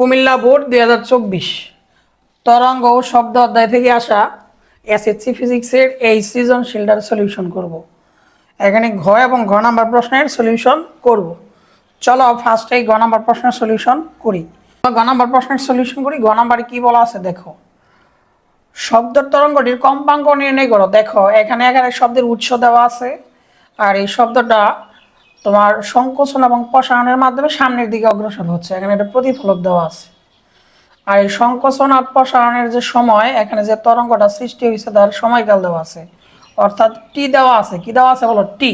Comilla board দুই হাজার চব্বিশ। তরঙ্গ ও শব্দ অধ্যায় থেকে আসা এসএসসি ফিজিক্সের এই সৃজনশীলটার সলিউশন করব। এখানে ঘ এবং ঘ নাম্বার প্রশ্নের সলিউশন করব। চলো ফার্স্টে ঘ নাম্বার প্রশ্নের সলিউশন করি। ঘ নাম্বার প্রশ্নের সলিউশন করি, ঘ নাম্বারে কি বলা আছে দেখো। শব্দের তরঙ্গটির কম্পাঙ্ক নির্ণয় করো। দেখো, এখানে এখানে শব্দের উৎস দেওয়া আছে। আর এই শব্দটা তোমার সংকোচন এবং প্রসারণের মাধ্যমে সামনের দিকে অগ্রসর হচ্ছে। এখানে একটা প্রতিফলক দেওয়া আছে। আর এই সংকোচন আর প্রসারণের যে সময়, এখানে যে তরঙ্গটা সৃষ্টি হয়েছে তার সময়কাল দেওয়া আছে। অর্থাৎ টি দেওয়া আছে। কি দেওয়া আছে বলো? টি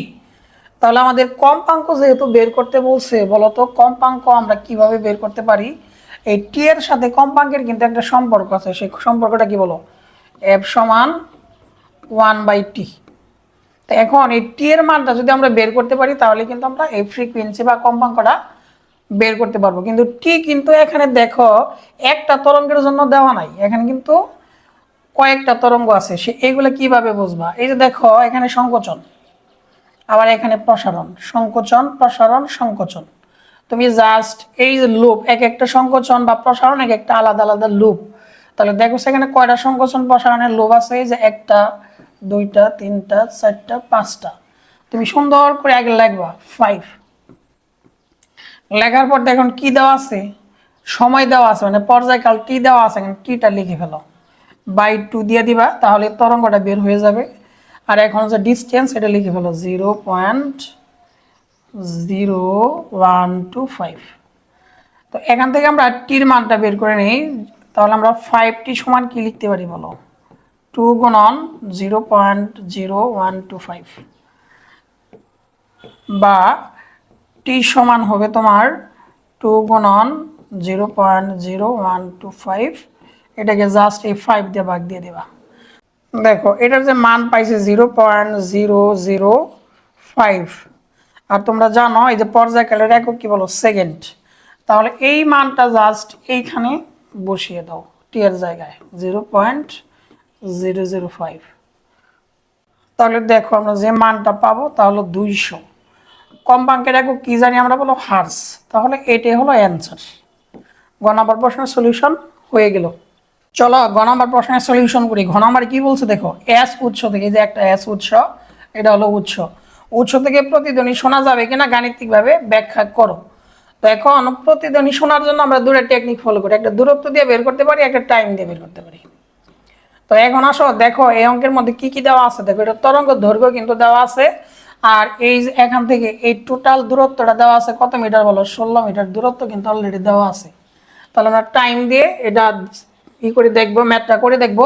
তাহলে আমাদের কম্পাঙ্ক যেহেতু বের করতে বলছে, বলতো কম্পাঙ্ক আমরা কীভাবে বের করতে পারি? এই টি এর সাথে কম্পাঙ্কের কিন্তু একটা সম্পর্ক আছে। সেই সম্পর্কটা কি বলো? এফ সমান ওয়ান বাই টি তো এখন এই টি এর মানটা যদি আমরা বের করতে পারি, তাহলে কিন্তু আমরা এই ফ্রিকোয়েন্সি বা কম্পাঙ্কটা বের করতে পারব। কিন্তু টি কিন্তু এখানে দেখো, একটা তরঙ্গের জন্য দেওয়া নাই। এখানে কিন্তু কয়েকটা তরঙ্গ আছে। সে এইগুলো কীভাবে বুঝবা? এই যে দেখো, এখানে সংকোচন, আবার এখানে প্রসারণ। সংকোচন প্রসারণ, সংকোচন। তুমি জাস্ট এই যে লুপ এক একটা সংকোচন বা প্রসারণ এক একটা আলাদা আলাদা লুপ তাহলে দেখো সেখানে কয়টা সংকোচন, প্রসারণের লুপ আছে? যে একটা দুইটা, তিনটা, চারটা, পাঁচটা। তুমি সুন্দর করে আগে লিখবা ফাইভ লেখার পর দেখুন কি দেওয়া আছে, সময় দেওয়া আছে মানে পর্যায়কাল টি দেওয়া আছে টিটা লিখে ফেলো। বাই টু দিয়ে দিবা, তাহলে তরঙ্গটা বের হয়ে যাবে। আর এখন যে ডিস্টেন্স এটা লিখে ফেলো zero point zero one two five তো এখান থেকে আমরা টির মানটা বের করে নিই, তাহলে আমরা ফাইভটি সমান কি লিখতে পারি বলো? টু গুণন zero point zero one two five. বা টি সমান হবে তোমার টু গুণন zero point zero one two five. এটাকে জাস্ট এই ফাইভ দিয়ে ভাগ দিয়ে দেবা। দেখো, এটার যে মান পাইছে zero point zero zero five. আর তোমরা জানো, এই যে পর্যায়কালের একক কি বলো? সেকেন্ড। তাহলে এই মানটা জাস্ট এইখানে বসিয়ে দাও টি এর জায়গায়। Zero point zero zero five. তাহলে দেখো আমরা যে মানটা পাবো তা হলো দুইশো। কম্পাঙ্কের একক কি জানি আমরা বলো হার্স। তাহলে এটাই হলো অ্যান্সার। গ প্রশ্নের সলিউশন হয়ে গেল। চলো গ প্রশ্নের সলিউশন করি। ঘ নাম্বার কি বলছে দেখো? এস উৎস থেকে যে একটা এস উৎস, এটা হলো উৎস। উৎস থেকে প্রতিধ্বনি শোনা যাবে কিনা গাণিতিকভাবে ব্যাখ্যা করো। তো এখন প্রতিধ্বনি শোনার জন্য আমরা দুটো টেকনিক ফলো করি। একটা দূরত্ব দিয়ে বের করতে পারি, একটা টাইম দিয়ে বের করতে পারি। তো এখন আসো, দেখো, এই অঙ্কের মধ্যে কি কি দেওয়া আছে? দেখো, এটা তরঙ্গ দৈর্ঘ্য কিন্তু দেওয়া আছে। আর এই এখান থেকে এই টোটাল দূরত্বটা দেওয়া আছে কত মিটার বলো? ষোলো মিটার দূরত্ব কিন্তু অলরেডি দেওয়া আছে। তাহলে আমরা টাইম দিয়ে এটা ই করে দেখব ম্যাথটা করে দেখব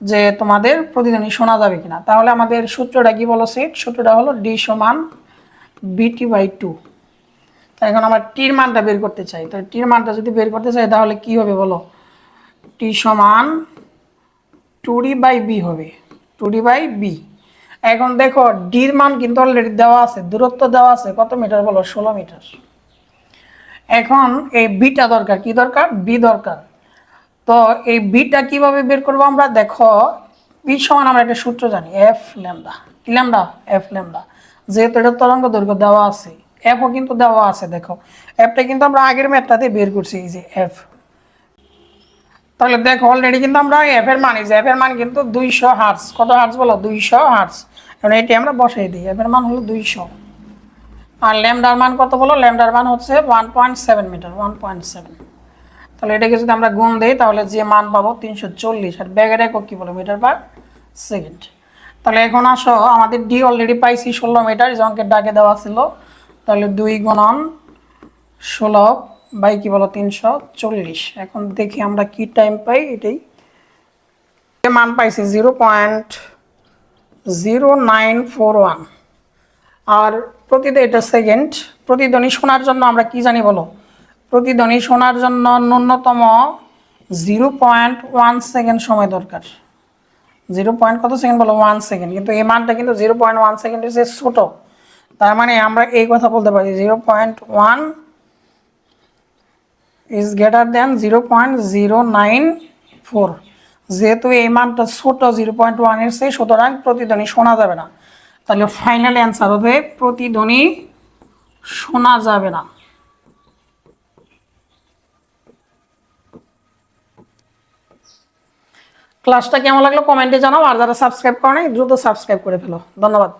যে তোমাদের প্রতিদিনই শোনা যাবে কিনা। তাহলে আমাদের সূত্রটা কি বলো সেট সূত্রটা হলো ডি সমান বিটি বাই টু এখন আমার টির মানটা বের করতে চাই। তো টির মানটা যদি বের করতে চাই তাহলে কি হবে বলো? টি সমান টু ডি বাই বি হবে। Two D by B. এখন দেখো, ডির মান কিন্তু অলরেডি দেওয়া আছে, দূরত্ব দেওয়া আছে, কত মিটার বলো? ষোলো মিটার। এখন এই বিটা দরকার, কি দরকার? বি দরকার। তো এই বিটা কীভাবে বের করব আমরা? দেখো, বি সমান আমরা একটা সূত্র জানি, এফ ল্যামডা। কি ল্যামডা? F lambda. যেহেতু এটা তরঙ্গ দৈর্ঘ্য দেওয়া আছে, এফও কিন্তু দেওয়া আছে, দেখো। এফটা কিন্তু আমরা আগের ম্যাথটাতে বের করছি, এই যে এফ। তাহলে দেখো অলরেডি কিন্তু আমরা এফ এর মান এফ এর মান কিন্তু দুইশো হার্স কত হার্স বলো? দুইশো হার্স এখন এটি আমরা বসাই দিই। এফ এর মান হলো দুইশো। আর ল্যামডার মান কত বলো? ল্যামডার মান হচ্ছে one point seven metre one point seven তাহলে এটাকে যদি আমরা গুণ দিই, তাহলে যে মান পাবো তিনশো চল্লিশ। আর ব্যাগের একক কী বলো? মিটার পার সেকেন্ড তাহলে এখন আসো, আমাদের ডি অলরেডি পাইছি ষোলো মিটার যে অঙ্কের ডাকে দেওয়া ছিল। তাহলে দুই গুণন ষোলো বাই কি বলো, তিনশো চল্লিশ। এখন দেখি আমরা কি টাইম পাই এটাই। মান পাইছি zero point zero nine four one আর প্রতিদিন এটা সেকেন্ড প্রতিধ্বনি শোনার জন্য আমরা কি জানি বলো? প্রতিধ্বনি শোনার জন্য ন্যূনতম জিরো পয়েন্ট ওয়ান সেকেন্ড সময় দরকার। জিরো পয়েন্ট কত সেকেন্ড বলো? ওয়ান সেকেন্ড কিন্তু এই মানটা কিন্তু জিরো পয়েন্ট ওয়ান সেকেন্ডের চেয়ে ছোটো। তার মানে আমরা এই কথা বলতে পারি zero point one is greater than zero point zero nine four যেহেতু এই মানটা ছোট জিরো পয়েন্ট ওয়ানের সেই সুতরাং প্রতিধ্বনি শোনা যাবে না। তাহলে ফাইনাল অ্যান্সার হবে, প্রতিধ্বনি শোনা যাবে না। ক্লাসটা কেমন লাগল? কমেন্টে জানাও, আর যারা সাবস্ক্রাইব করে নাই, দ্রুত সাবস্ক্রাইব করে ফেলো। ধন্যবাদ।